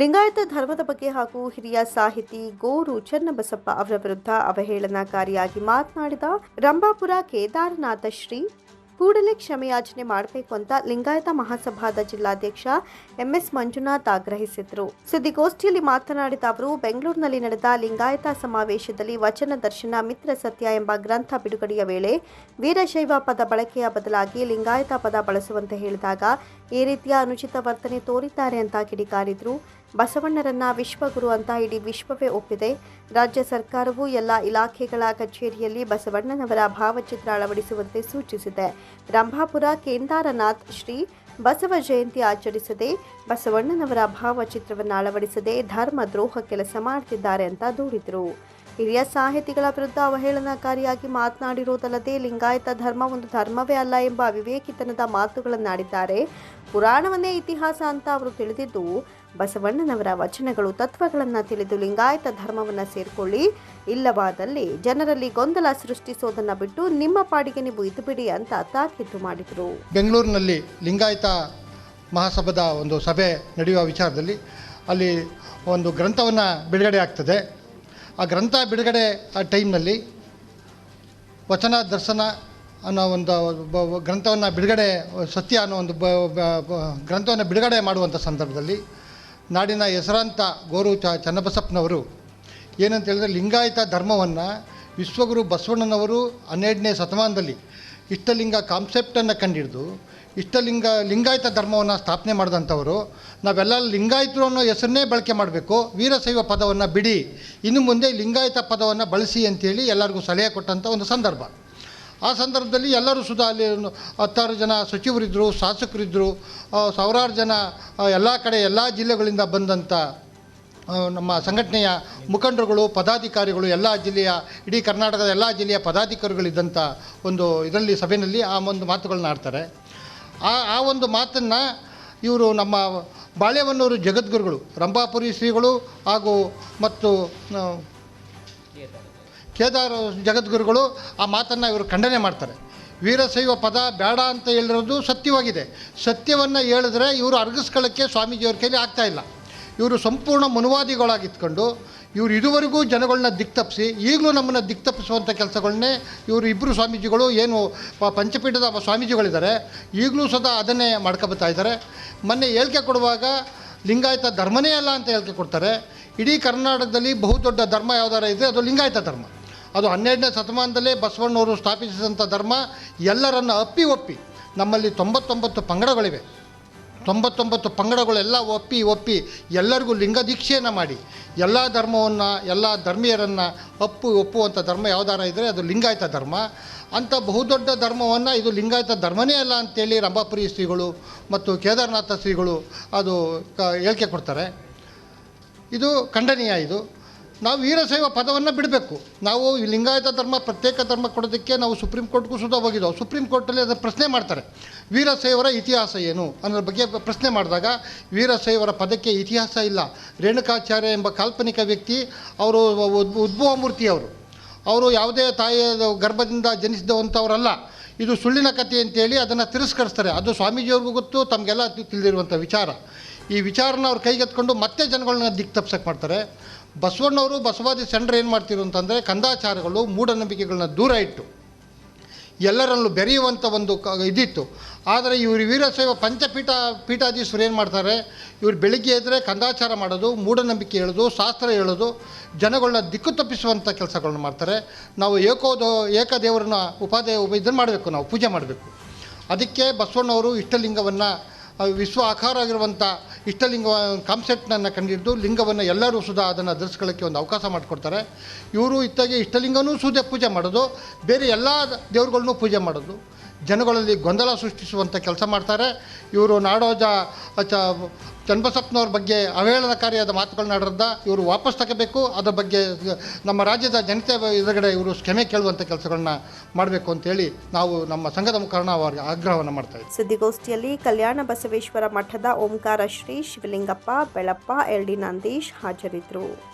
ಲಿಂಗಾಯತ ಧರ್ಮದ ಬಗ್ಗೆ ಹಾಗೂ ಹಿರಿಯ ಸಾಹಿತಿ ಗೋರು ಚನ್ನಬಸಪ್ಪ ಅವರ ವಿರುದ್ಧ ಅವಹೇಳನಕಾರಿಯಾಗಿ ಮಾತನಾಡಿದ ರಂಭಾಪುರ ಕೇದಾರನಾಥ ಶ್ರೀ, ಕೂಡಲೇ ಕ್ಷಮೆಯಾಚನೆ ಮಾಡಬೇಕು ಅಂತ ಲಿಂಗಾಯತ ಮಹಾಸಭಾದ ಜಿಲ್ಲಾಧ್ಯಕ್ಷ ಎಂಎಸ್ ಮಂಜುನಾಥ್ ಆಗ್ರಹಿಸಿದ್ರು. ಸುದ್ದಿಗೋಷ್ಠಿಯಲ್ಲಿ ಮಾತನಾಡಿದ ಅವರು, ಬೆಂಗಳೂರಿನಲ್ಲಿ ನಡೆದ ಲಿಂಗಾಯತ ಸಮಾವೇಶದಲ್ಲಿ ವಚನ ದರ್ಶನ ಮಿತ್ರ ಸತ್ಯ ಎಂಬ ಗ್ರಂಥ ಬಿಡುಗಡೆಯ ವೇಳೆ ವೀರಶೈವ ಪದ ಬಳಕೆಯ ಬದಲಾಗಿ ಲಿಂಗಾಯತ ಪದ ಬಳಸುವಂತೆ ಹೇಳಿದಾಗ, ಈ ರೀತಿಯ ಅನುಚಿತ ವರ್ತನೆ ತೋರಿದ್ದಾರೆ ಅಂತ ಕಿಡಿಕಾರಿದ್ರು. ಬಸವಣ್ಣರನ್ನ ವಿಶ್ವಗುರು ಅಂತ ಇಡೀ ವಿಶ್ವವೇ ಒಪ್ಪಿದೆ. ರಾಜ್ಯ ಸರ್ಕಾರವು ಎಲ್ಲ ಇಲಾಖೆಗಳ ಕಚೇರಿಯಲ್ಲಿ ಬಸವಣ್ಣನವರ ಭಾವಚಿತ್ರ ಅಳವಡಿಸುವಂತೆ ಸೂಚಿಸಿದೆ. ರಂಭಾಪುರ ಕೇಂದಾರನಾಥ್ ಶ್ರೀ ಬಸವ ಜಯಂತಿ ಆಚರಿಸದೆ ಬಸವಣ್ಣನವರ ಭಾವಚಿತ್ರವನ್ನು ಅಳವಡಿಸದೆ ಧರ್ಮ ದ್ರೋಹ ಕೆಲಸ ಮಾಡ್ತಿದ್ದಾರೆ ಅಂತ ದೂರಿದರು. ಹಿರಿಯ ಸಾಹಿತಿಗಳ ವಿರುದ್ಧ ಅವಹೇಳನಕಾರಿಯಾಗಿ ಮಾತನಾಡಿರುವುದಲ್ಲದೆ ಲಿಂಗಾಯತ ಧರ್ಮ ಒಂದು ಧರ್ಮವೇ ಅಲ್ಲ ಎಂಬ ಅವಿವೇಕಿತನದ ಮಾತುಗಳನ್ನಾಡಿದ್ದಾರೆ. ಪುರಾಣವನ್ನೇ ಇತಿಹಾಸ ಅಂತ ಅವರು ತಿಳಿದಿದ್ದು ಬಸವಣ್ಣನವರ ವಚನಗಳು, ತತ್ವಗಳನ್ನು ತಿಳಿದು ಲಿಂಗಾಯತ ಧರ್ಮವನ್ನು ಸೇರಿಕೊಳ್ಳಿ. ಇಲ್ಲವಾದಲ್ಲಿ ಜನರಲ್ಲಿ ಗೊಂದಲ ಸೃಷ್ಟಿಸೋದನ್ನು ಬಿಟ್ಟು ನಿಮ್ಮ ಪಾಡಿಗೆ ನೀವು ಇದ್ದುಬಿಡಿ ಅಂತ ತಾಕೀತು ಮಾಡಿದರು. ಬೆಂಗಳೂರಿನಲ್ಲಿ ಲಿಂಗಾಯತ ಮಹಾಸಭಾದ ಒಂದು ಸಭೆ ನಡೆಯುವ ವಿಚಾರದಲ್ಲಿ ಅಲ್ಲಿ ಒಂದು ಗ್ರಂಥವನ್ನು ಬಿಡುಗಡೆ ಆಗ್ತದೆ. ಆ ಗ್ರಂಥ ಬಿಡುಗಡೆ ಆ ಟೈಮ್ನಲ್ಲಿ ವಚನ, ದರ್ಶನ ಅನ್ನೋ ಒಂದು ಬ- ಗ್ರಂಥವನ್ನು ಬಿಡುಗಡೆ, ಸತ್ಯ ಅನ್ನೋ ಒಂದು ಬ- ಗ್ರಂಥವನ್ನು ಬಿಡುಗಡೆ ಮಾಡುವಂಥ ಸಂದರ್ಭದಲ್ಲಿ ನಾಡಿನ ಹೆಸರಾಂತ ಗೋರು ಚ ಚನ್ನಬಸಪ್ಪನವರು ಏನಂತ ಹೇಳಿದ್ರೆ ಲಿಂಗಾಯತ ಧರ್ಮವನ್ನು ವಿಶ್ವಗುರು ಬಸವಣ್ಣನವರು ಹನ್ನೆರಡನೇ ಶತಮಾನದಲ್ಲಿ ಇಷ್ಟಲಿಂಗ ಕಾನ್ಸೆಪ್ಟನ್ನು ಕಂಡಿಡಿದು, ಇಷ್ಟಲಿಂಗ ಲಿಂಗಾಯತ ಧರ್ಮವನ್ನು ಸ್ಥಾಪನೆ ಮಾಡಿದಂಥವರು. ನಾವೆಲ್ಲ ಲಿಂಗಾಯತರು ಅನ್ನೋ ಹೆಸರನ್ನೇ ಬಳಕೆ ಮಾಡಬೇಕು. ವೀರಶೈವ ಪದವನ್ನು ಬಿಡಿ, ಇನ್ನು ಮುಂದೆ ಲಿಂಗಾಯತ ಪದವನ್ನು ಬಳಸಿ ಅಂತೇಳಿ ಎಲ್ಲರಿಗೂ ಸಲಹೆ ಕೊಟ್ಟಂಥ ಒಂದು ಸಂದರ್ಭ. ಆ ಸಂದರ್ಭದಲ್ಲಿ ಎಲ್ಲರೂ ಸುಧಾ ಅಲ್ಲಿ ಹತ್ತಾರು ಜನ ಸಚಿವರಿದ್ದರು ಶಾಸಕರಿದ್ದರು ಸಾವಿರಾರು ಜನ ಎಲ್ಲ ಕಡೆ, ಎಲ್ಲ ಜಿಲ್ಲೆಗಳಿಂದ ಬಂದಂಥ ನಮ್ಮ ಸಂಘಟನೆಯ ಮುಖಂಡರುಗಳು, ಪದಾಧಿಕಾರಿಗಳು, ಎಲ್ಲ ಜಿಲ್ಲೆಯ, ಇಡೀ ಕರ್ನಾಟಕದ ಎಲ್ಲ ಜಿಲ್ಲೆಯ ಪದಾಧಿಕಾರಿಗಳಿದ್ದಂಥ ಒಂದು ಇದರಲ್ಲಿ, ಸಭೆಯಲ್ಲಿ ಆ ಒಂದು ಮಾತುಗಳನ್ನ ಆಡ್ತಾರೆ. ಆ ಆ ಒಂದು ಮಾತನ್ನು ಇವರು ನಮ್ಮ ಬಾಳೆವನ್ನೂರು ಜಗದ್ಗುರುಗಳು, ರಂಭಾಪುರಿ ಶ್ರೀಗಳು ಹಾಗೂ ಮತ್ತು ಕೇದಾರ ಜಗದ್ಗುರುಗಳು ಆ ಮಾತನ್ನು ಇವರು ಖಂಡನೆ ಮಾಡ್ತಾರೆ. ವೀರಶೈವ ಪದ ಬೇಡ ಅಂತ ಹೇಳಿರೋದು ಸತ್ಯವಾಗಿದೆ. ಸತ್ಯವನ್ನು ಹೇಳಿದ್ರೆ ಇವರು ಅರ್ಗಿಸ್ಕೊಳ್ಳೋಕ್ಕೆ ಸ್ವಾಮೀಜಿಯವ್ರ ಕೈಲಿ ಇಲ್ಲ. ಇವರು ಸಂಪೂರ್ಣ ಮನುವಾದಿಗಳಾಗಿತ್ಕೊಂಡು ಇವರು ಇದುವರೆಗೂ ಜನಗಳನ್ನ ದಿಕ್ತಪ್ಪಿಸಿ ಈಗಲೂ ನಮ್ಮನ್ನು ದಿಕ್ತಪ್ಪಿಸುವಂಥ ಕೆಲಸಗಳನ್ನೇ ಇವರು ಇಬ್ಬರು ಸ್ವಾಮೀಜಿಗಳು ಏನು ಪಂಚಪೀಠದ ಸ್ವಾಮೀಜಿಗಳಿದ್ದಾರೆ, ಈಗಲೂ ಸದಾ ಅದನ್ನೇ ಮಾಡ್ಕೊಬತ್ತಾ ಇದ್ದಾರೆ. ಮೊನ್ನೆ ಹೇಳಿಕೆ ಕೊಡುವಾಗ ಲಿಂಗಾಯತ ಧರ್ಮನೇ ಅಲ್ಲ ಅಂತ ಹೇಳಿಕೆ ಕೊಡ್ತಾರೆ. ಇಡೀ ಕರ್ನಾಟಕದಲ್ಲಿ ಬಹುದೊಡ್ಡ ಧರ್ಮ ಯಾವ್ದಾರ ಇದೆ ಅದು ಲಿಂಗಾಯತ ಧರ್ಮ. ಅದು ಹನ್ನೆರಡನೇ ಶತಮಾನದಲ್ಲೇ ಬಸವಣ್ಣವರು ಸ್ಥಾಪಿಸಿದಂಥ ಧರ್ಮ, ಎಲ್ಲರನ್ನು ಅಪ್ಪಿ ಒಪ್ಪಿ, ನಮ್ಮಲ್ಲಿ ತೊಂಬತ್ತೊಂಬತ್ತು ಪಂಗಡಗಳಿವೆ. ತೊಂಬತ್ತೊಂಬತ್ತು ಪಂಗಡಗಳೆಲ್ಲ ಒಪ್ಪಿ ಒಪ್ಪಿ ಎಲ್ಲರಿಗೂ ಲಿಂಗ ದೀಕ್ಷೆಯನ್ನು ಮಾಡಿ, ಎಲ್ಲ ಧರ್ಮವನ್ನು, ಎಲ್ಲ ಧರ್ಮೀಯರನ್ನು ಅಪ್ಪು ಒಪ್ಪುವಂಥ ಧರ್ಮ ಯಾವ್ದಾರ ಇದ್ದರೆ ಅದು ಲಿಂಗಾಯತ ಧರ್ಮ. ಅಂಥ ಬಹುದೊಡ್ಡ ಧರ್ಮವನ್ನು ಇದು ಲಿಂಗಾಯತ ಧರ್ಮನೇ ಅಲ್ಲ ಅಂತೇಳಿ ರಂಭಾಪುರಿ ಶ್ರೀಗಳು ಮತ್ತು ಕೇದಾರನಾಥ ಶ್ರೀಗಳು ಅದು ಕ- ಹೇಳಿಕೆ ಕೊಡ್ತಾರೆ. ಇದು ಖಂಡನೀಯ ಇದು. ನಾವು ವೀರಶೈವ ಪದವನ್ನು ಬಿಡಬೇಕು. ನಾವು ಈ ಲಿಂಗಾಯತ ಧರ್ಮ ಪ್ರತ್ಯೇಕ ಧರ್ಮ ಕೊಡೋದಕ್ಕೆ ನಾವು ಸುಪ್ರೀಂ ಕೋರ್ಟ್ಗೂ ಸುದಾ ಹೋಗಿದ್ದೆವು ಸುಪ್ರೀಂ ಕೋರ್ಟಲ್ಲಿ ಅದನ್ನು ಪ್ರಶ್ನೆ ಮಾಡ್ತಾರೆ. ವೀರಶೈವರ ಇತಿಹಾಸ ಏನು ಅನ್ನೋದ್ರ ಬಗ್ಗೆ ಪ್ರಶ್ನೆ ಮಾಡಿದಾಗ, ವೀರಶೈವರ ಪದಕ್ಕೆ ಇತಿಹಾಸ ಇಲ್ಲ. ರೇಣುಕಾಚಾರ್ಯ ಎಂಬ ಕಾಲ್ಪನಿಕ ವ್ಯಕ್ತಿ, ಅವರು ಉದ್- ಉದ್ಭವ ಮೂರ್ತಿ ಅವರು. ಅವರು ಯಾವುದೇ ತಾಯಿಯ ಗರ್ಭದಿಂದ ಜನಿಸಿದವಂಥವರಲ್ಲ ಇದು ಸುಳ್ಳಿನ ಕಥೆ ಅಂತೇಳಿ ಅದನ್ನು ತಿರಸ್ಕರಿಸ್ತಾರೆ. ಅದು ಸ್ವಾಮೀಜಿಯವ್ರಿಗೂ ಗೊತ್ತು, ತಮಗೆಲ್ಲ ತಿಳಿದಿರುವಂಥ ವಿಚಾರ. ಈ ವಿಚಾರನ ಅವ್ರು ಕೈಗೆತ್ಕೊಂಡು ಮತ್ತೆ ಜನಗಳನ್ನ ದಿಕ್ಕು ತಪ್ಸಕ್ಕೆ ಮಾಡ್ತಾರೆ. ಬಸವಣ್ಣವರು, ಬಸವಾದಿ ಸೆಂಡ್ರ್ ಏನು ಮಾಡ್ತಿರು ಅಂತಂದರೆ ಕಂದಾಚಾರಗಳು ಮೂಢನಂಬಿಕೆಗಳನ್ನ ದೂರ ಇಟ್ಟು, ಎಲ್ಲರಲ್ಲೂ ಬೆರೆಯುವಂಥ ಒಂದು ಕ, ಇದಿತ್ತು. ಆದರೆ ಇವರು ವೀರಶೈವ ಪಂಚಪೀಠ ಪೀಠಾಧೀಶರು ಏನು ಮಾಡ್ತಾರೆ, ಇವರು ಬೆಳಿಗ್ಗೆ ಎದ್ದರೆ ಕಂದಾಚಾರ ಮಾಡೋದು, ಮೂಢನಂಬಿಕೆ ಹೇಳೋದು, ಶಾಸ್ತ್ರ ಹೇಳೋದು ಜನಗಳನ್ನ ದಿಕ್ಕು ತಪ್ಪಿಸುವಂಥ ಕೆಲಸಗಳನ್ನ ಮಾಡ್ತಾರೆ. ನಾವು ಏಕೋದೋ, ಏಕದೇವರನ್ನ ಉಪಾಧ್ಯಾಯ ಇದನ್ನು ಮಾಡಬೇಕು ನಾವು, ಪೂಜೆ ಮಾಡಬೇಕು. ಅದಕ್ಕೆ ಬಸವಣ್ಣವರು ಇಷ್ಟಲಿಂಗವನ್ನು ವಿಶ್ವ ಆಕಾರ ಆಗಿರುವಂಥ ಇಷ್ಟಲಿಂಗ ಕಾನ್ಸೆಪ್ಟನ್ನು ಕಂಡಿದ್ದು, ಲಿಂಗವನ್ನು ಎಲ್ಲರೂ ಸುಧಾ ಅದನ್ನು ಧರಿಸ್ಕೊಳ್ಳೋಕ್ಕೆ ಒಂದು ಅವಕಾಶ ಮಾಡಿಕೊಡ್ತಾರೆ. ಇವರು ಇತ್ತಾಗೆ ಇಷ್ಟಲಿಂಗನೂ ಸುದೇ ಪೂಜೆ ಮಾಡೋದು, ಬೇರೆ ಎಲ್ಲ ದೇವ್ರುಗಳ್ನೂ ಪೂಜೆ ಮಾಡೋದು. ಜನಗಳಲ್ಲಿ ಗೊಂದಲ ಸೃಷ್ಟಿಸುವಂಥ ಕೆಲಸ ಮಾಡ್ತಾರೆ. ಇವರು ನಾಡೋಜ ಚ ಚನ್ನಬಸಪ್ಪನವ್ರ ಬಗ್ಗೆ ಅವಹೇಳನಕಾರಿಯಾದ ಮಾತುಗಳನ್ನ ಆಡಿದ್ದ ಇವರು ವಾಪಸ್ ತಗೋಬೇಕು. ಅದರ ಬಗ್ಗೆ ನಮ್ಮ ರಾಜ್ಯದ ಜನತೆ ಎದುರುಗಡೆ ಇವರು ಕ್ಷಮೆ ಕೇಳುವಂಥ ಕೆಲಸಗಳನ್ನ ಮಾಡಬೇಕು ಅಂತೇಳಿ ನಾವು ನಮ್ಮ ಸಂಘದ ಮುಖಾಂತರ ಅವರಿಗೆ ಆಗ್ರಹವನ್ನು ಮಾಡ್ತಾ ಇದ್ದೀವಿ ಸುದ್ದಿಗೋಷ್ಠಿಯಲ್ಲಿ ಕಲ್ಯಾಣ ಬಸವೇಶ್ವರ ಮಠದ ಓಂಕಾರ ಶ್ರೀ ಶಿವಲಿಂಗಪ್ಪ, ಬೆಳಪ್ಪ, ಎಲ್ ಡಿ ನಂದೀಶ್ ಹಾಜರಿದ್ದರು